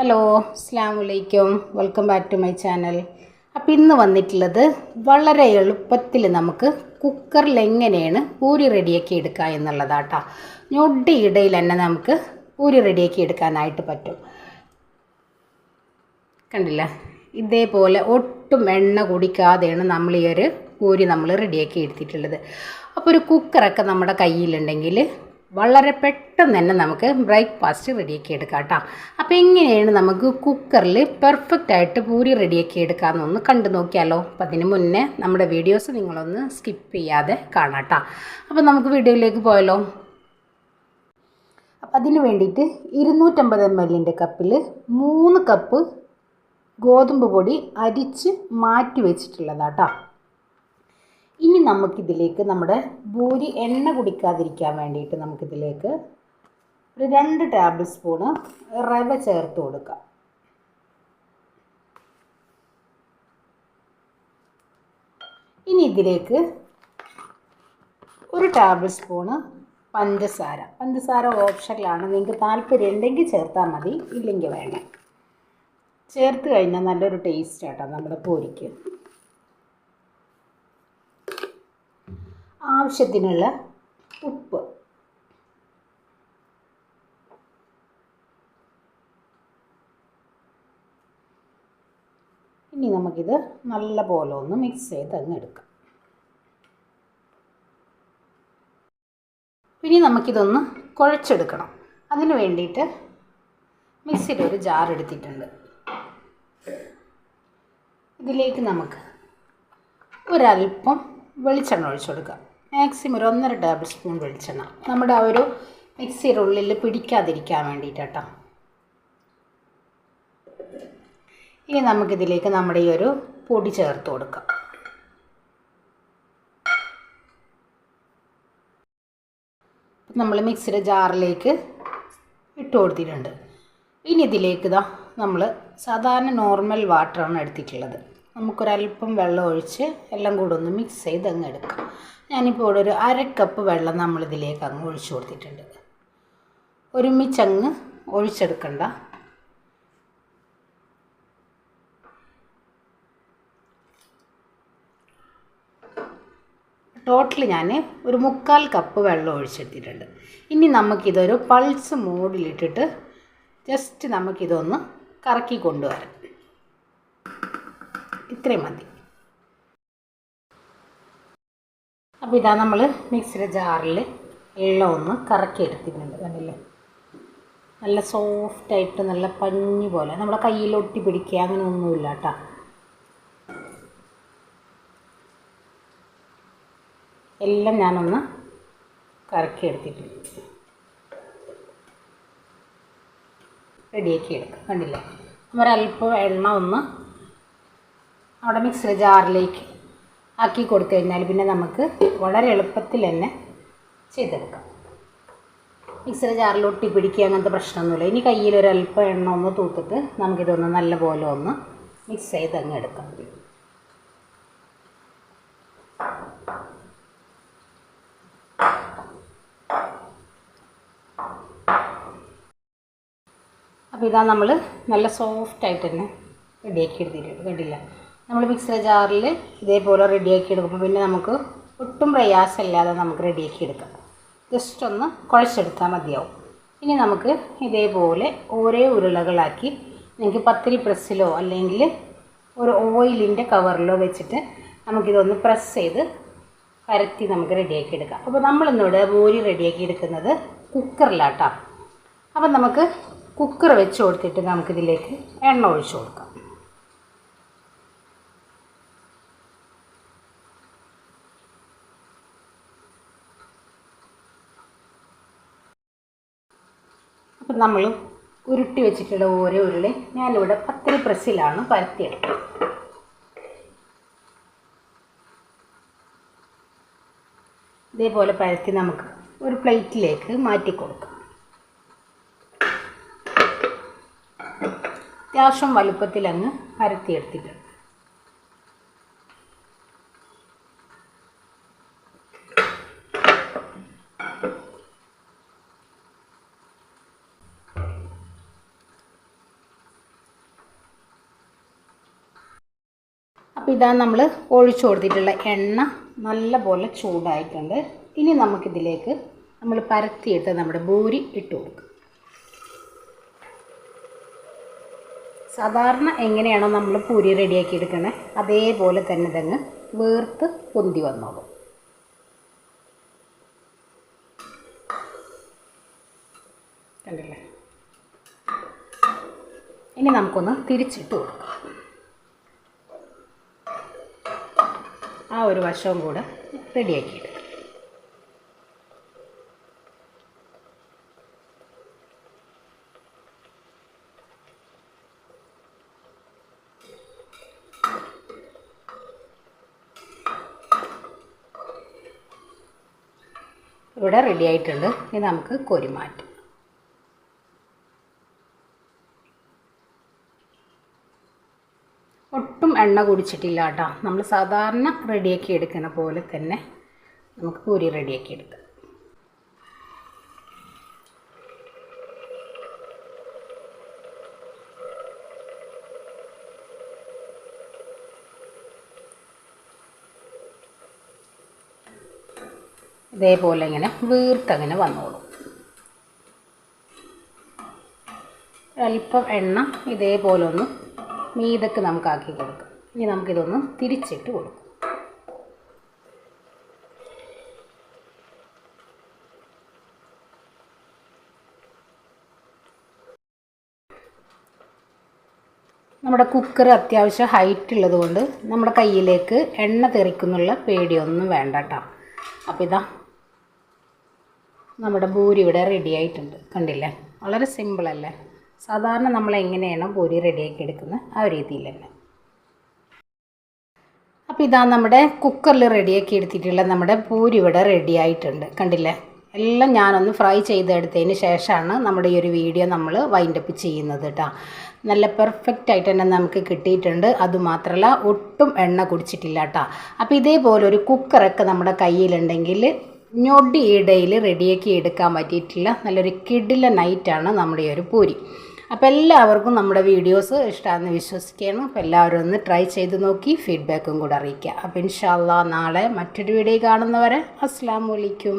Hello അസ്സാം വലൈക്കും welcome back to my channel. അപ്പം ഇന്ന് വന്നിട്ടുള്ളത് വളരെ എളുപ്പത്തിൽ നമുക്ക് കുക്കറിൽ എങ്ങനെയാണ് പൂരി റെഡിയാക്കി എടുക്കുക എന്നുള്ളതാട്ടോ. ഞൊടിയിടയിൽ തന്നെ നമുക്ക് പൂരി റെഡിയാക്കി എടുക്കാനായിട്ട് പറ്റും. കണ്ടില്ല? ഇതേപോലെ ഒട്ടും എണ്ണ കുടിക്കാതെയാണ് നമ്മൾ ഈ ഒരു പൂരി നമ്മൾ റെഡിയാക്കി എടുത്തിട്ടുള്ളത്. അപ്പോൾ ഒരു കുക്കറൊക്കെ നമ്മുടെ കയ്യിലുണ്ടെങ്കിൽ വളരെ പെട്ടെന്ന് തന്നെ നമുക്ക് ബ്രേക്ക്ഫാസ്റ്റ് റെഡിയാക്കി എടുക്കാം കേട്ടോ. അപ്പോൾ എങ്ങനെയാണ് നമുക്ക് കുക്കറിൽ പെർഫെക്റ്റ് ആയിട്ട് പൂരി റെഡിയാക്കി എടുക്കാമെന്നൊന്ന് കണ്ടു നോക്കിയാലോ. അപ്പം അതിന് മുന്നേ നമ്മുടെ വീഡിയോസ് നിങ്ങളൊന്ന് സ്കിപ്പ് ചെയ്യാതെ കാണാം കേട്ടോ. അപ്പോൾ നമുക്ക് വീഡിയോയിലേക്ക് പോയാലോ. അപ്പം അതിന് വേണ്ടിയിട്ട് ഇരുന്നൂറ്റമ്പത് എം എല്ലിന്റെ കപ്പിൽ മൂന്ന് കപ്പ് ഗോതമ്പ് പൊടി അരിച്ച് മാറ്റി വെച്ചിട്ടുള്ളതാട്ടോ ഇനി നമുക്കിതിലേക്ക് നമ്മുടെ ഭൂരി എണ്ണ കുടിക്കാതിരിക്കാൻ വേണ്ടിയിട്ട് നമുക്കിതിലേക്ക് ഒരു രണ്ട് ടേബിൾ സ്പൂണ് റവ ചേർത്ത് കൊടുക്കാം. ഇനി ഇതിലേക്ക് ഒരു ടേബിൾ സ്പൂണ് പഞ്ചസാര. പഞ്ചസാര ഓപ്ഷനിലാണ്. നിങ്ങൾക്ക് താല്പര്യം ഉണ്ടെങ്കിൽ ചേർത്താൽ മതി ഇല്ലെങ്കിൽ വേണ്ട. ചേർത്ത് കഴിഞ്ഞാൽ നല്ലൊരു ടേസ്റ്റ് ആട്ടോ നമ്മുടെ പൂരിക്ക് ആവശ്യത്തിനുള്ള ഉപ്പ്. ഇനി നമുക്കിത് നല്ല പോലെ ഒന്ന് മിക്സ് ചെയ്ത് അങ്ങ് എടുക്കാം. ഇനി നമുക്കിതൊന്ന് കുഴച്ചെടുക്കണം. അതിന് വേണ്ടിയിട്ട് മിക്സിയിൽ ഒരു ജാർ എടുത്തിട്ടുണ്ട്. ഇതിലേക്ക് നമുക്ക് ഒരല്പം വെളിച്ചെണ്ണ ഒഴിച്ചു കൊടുക്കാം. മാക്സിമം ഒരു ഒന്നര ടേബിൾ സ്പൂൺ വെളിച്ചെണ്ണ. നമ്മുടെ ആ ഒരു മിക്സിയുടെ ഉള്ളിൽ പിടിക്കാതിരിക്കാൻ വേണ്ടിയിട്ട് കേട്ടോ. ഇനി നമുക്കിതിലേക്ക് നമ്മുടെ ഈ ഒരു പൊടി ചേർത്ത് കൊടുക്കാം. നമ്മൾ മിക്സിയുടെ ജാറിലേക്ക് ഇട്ട് കൊടുത്തിട്ടുണ്ട്. ഇനി ഇതിലേക്ക് ഇതാ നമ്മൾ സാധാരണ നോർമൽ വാട്ടറാണ് എടുത്തിട്ടുള്ളത്. നമുക്കൊരല്പം വെള്ളം ഒഴിച്ച് എല്ലാം കൂടെ ഒന്ന് മിക്സ് ചെയ്ത് അങ്ങ് എടുക്കാം. ഞാനിപ്പോൾ ഇവിടെ ഒരു അര കപ്പ് വെള്ളം നമ്മളിതിലേക്ക് അങ്ങ് ഒഴിച്ചു കൊടുത്തിട്ടുണ്ട്. ഒരുമിച്ചങ്ങ് ഒഴിച്ചെടുക്കണ്ട. ടോട്ടൽ ഞാൻ ഒരു മുക്കാൽ കപ്പ് വെള്ളം ഒഴിച്ചെടുത്തിട്ടുണ്ട്. ഇനി നമുക്കിതൊരു പൾസ് മോഡിലിട്ടിട്ട് ജസ്റ്റ് നമുക്കിതൊന്ന് കറക്കി കൊണ്ടുവരാം. ഇത്രയും മതി. അപ്പോൾ ഇതാ നമ്മൾ മിക്സിയുടെ ജാറിൽ എള്ളം ഒന്ന് കറക്കി എടുത്തിട്ടുണ്ട് കണ്ടില്ലേ? നല്ല സോഫ്റ്റായിട്ട് നല്ല പഞ്ഞി പോലെ. നമ്മളെ കയ്യിൽ ഒട്ടി പിടിക്കുക അങ്ങനെ ഒന്നുമില്ല കേട്ടോ. എല്ലാം ഞാനൊന്ന് കറക്കി എടുത്തിട്ടുണ്ട് റെഡിയാക്കി എടുക്കാം. കണ്ടില്ലേ? നമ്മൾ അല്പം എണ്ണ ഒന്ന് അവിടെ മിക്സർ ജാറിലേക്ക് ആക്കി കൊടുത്തു കഴിഞ്ഞാൽ പിന്നെ നമുക്ക് വളരെ എളുപ്പത്തിൽ തന്നെ ചെയ്തെടുക്കാം. മിക്സിയുടെ ജാറിൽ ഒട്ടി പിടിക്കുക അങ്ങനത്തെ പ്രശ്നമൊന്നുമില്ല. ഇനി കയ്യിൽ ഒരു അല്പം എണ്ണ ഒന്ന് തൂത്തിട്ട് നമുക്കിതൊന്ന് നല്ല പോലെ ഒന്ന് മിക്സ് ചെയ്ത് അങ്ങ് എടുക്കാം. അപ്പോൾ ഇതാ നമ്മൾ നല്ല സോഫ്റ്റായിട്ട് തന്നെ റെഡിയാക്കി എടുത്തിട്ടുണ്ട്. കണ്ടില്ല? നമ്മൾ മിക്സിയുടെ ജാറിൽ ഇതേപോലെ റെഡിയാക്കി എടുക്കുമ്പോൾ പിന്നെ നമുക്ക് ഒട്ടും പ്രയാസമില്ലാതെ നമുക്ക് റെഡിയാക്കി എടുക്കാം. ജസ്റ്റ് ഒന്ന് കുഴച്ചെടുത്താൽ മതിയാവും. ഇനി നമുക്ക് ഇതേപോലെ ഓരോ ഉരുളകളാക്കി നിങ്ങൾക്ക് പത്തിരി പ്രസ്സിലോ അല്ലെങ്കിൽ ഒരു ഓയിലിന്റെ കവറിലോ വെച്ചിട്ട് നമുക്കിതൊന്ന് പ്രസ് ചെയ്ത് പരത്തി നമുക്ക് റെഡിയാക്കി എടുക്കാം. അപ്പോൾ നമ്മളിന്നിവിടെ മോരി റെഡിയാക്കി എടുക്കുന്നത് കുക്കറിലാട്ടാം. അപ്പം നമുക്ക് കുക്കർ വെച്ച് കൊടുത്തിട്ട് നമുക്കിതിലേക്ക് എണ്ണ ഒഴിച്ചു കൊടുക്കാം. അപ്പം നമ്മൾ ഉരുട്ടി വെച്ചിട്ടുള്ള ഓരോ ഉരുളി ഞാനിവിടെ പത്തിരി പ്രസ്സിലാണ് പരത്തിയെടുത്തത്. ഇതേപോലെ പരത്തി നമുക്ക് ഒരു പ്ലേറ്റിലേക്ക് മാറ്റി കൊടുക്കാം. അത്യാവശ്യം വലുപ്പത്തിൽ അങ്ങ് പരത്തിയെടുത്തിട്ടുണ്ട്. അപ്പോൾ ഇതാ നമ്മൾ ഒഴിച്ചു കൊടുത്തിട്ടുള്ള എണ്ണ നല്ലപോലെ ചൂടായിട്ടുണ്ട്. ഇനി നമുക്കിതിലേക്ക് നമ്മൾ പരത്തിയിട്ട് നമ്മുടെ ബൂരി ഇട്ട് കൊടുക്കും. സാധാരണ എങ്ങനെയാണോ നമ്മൾ പൂരി റെഡിയാക്കി എടുക്കണേ അതേപോലെ തന്നെ ഇതങ്ങ് വേർത്ത് പൊന്തി വന്നോളും. കണ്ടില്ലേ? ഇനി നമുക്കൊന്ന് തിരിച്ചിട്ട് കൊടുക്കാം ആ ഒരു വശവും കൂടെ റെഡിയാക്കി ഇവിടെ റെഡി ആയിട്ടുണ്ട് ഇനി നമുക്ക് കോരി മാറ്റാം ഒട്ടും എണ്ണ കുടിച്ചിട്ടില്ല കേട്ടോ. നമ്മൾ സാധാരണ റെഡിയാക്കി എടുക്കുന്ന പോലെ തന്നെ നമുക്ക് പൂരി റെഡിയാക്കി എടുക്കാം. ഇതേപോലെ ഇങ്ങനെ വീർത്തങ്ങനെ വന്നോളും. അല്പം എണ്ണ ഇതേപോലെ ഒന്ന് മീതക്ക് നമുക്ക് ആക്കി കൊടുക്കാം. ഇനി നമുക്കിതൊന്ന് തിരിച്ചിട്ട് കൊടുക്കാം. നമ്മുടെ കുക്കർ അത്യാവശ്യം ഹൈറ്റ് ഉള്ളതുകൊണ്ട് നമ്മുടെ കയ്യിലേക്ക് എണ്ണ തെറിക്കുന്നുള്ള പേടിയൊന്നും വേണ്ട കേട്ടോ അപ്പോൾ ഇതാ നമ്മുടെ ഭൂരി ഇവിടെ റെഡി ആയിട്ടുണ്ട്. കണ്ടില്ലേ? വളരെ സിമ്പിളല്ലേ സാധാരണ നമ്മൾ എങ്ങനെയാണോ പൂരി റെഡിയാക്കി എടുക്കുന്നത് ആ രീതിയിൽ തന്നെ. അപ്പോൾ ഇതാ നമ്മുടെ കുക്കറിൽ റെഡിയാക്കി എടുത്തിട്ടുള്ള നമ്മുടെ പൂരി ഇവിടെ റെഡി ആയിട്ടുണ്ട്. കണ്ടില്ലേ? എല്ലാം ഞാനൊന്ന് ഫ്രൈ ചെയ്തെടുത്തതിന് ശേഷമാണ് നമ്മുടെ ഈ ഒരു വീഡിയോ നമ്മൾ വൈൻഡപ്പ് ചെയ്യുന്നത് കേട്ടോ നല്ല പെർഫെക്റ്റ് ആയിട്ട് തന്നെ നമുക്ക് കിട്ടിയിട്ടുണ്ട്. അതുമാത്രമല്ല ഒട്ടും എണ്ണ കുടിച്ചിട്ടില്ല കേട്ടോ അപ്പോൾ ഇതേപോലെ ഒരു കുക്കറൊക്കെ നമ്മുടെ കയ്യിലുണ്ടെങ്കിൽ ഞൊടി ഇടയിൽ റെഡിയാക്കി എടുക്കാൻ പറ്റിയിട്ടില്ല നല്ലൊരു കിടില നൈറ്റാണ് നമ്മുടെ ഈ ഒരു പൂരി. അപ്പോൾ എല്ലാവർക്കും നമ്മുടെ വീഡിയോസ് ഇഷ്ടമാണെന്ന് വിശ്വസിക്കുകയാണ്. അപ്പോൾ എല്ലാവരും ഒന്ന് ട്രൈ ചെയ്ത് നോക്കി ഫീഡ്ബാക്കും കൂടെ അറിയിക്കുക. അപ്പോൾ ഇൻഷാല്ലാ നാളെ മറ്റൊരു വീഡിയോ കാണുന്നവരെ അസ്സാം വലൈക്കും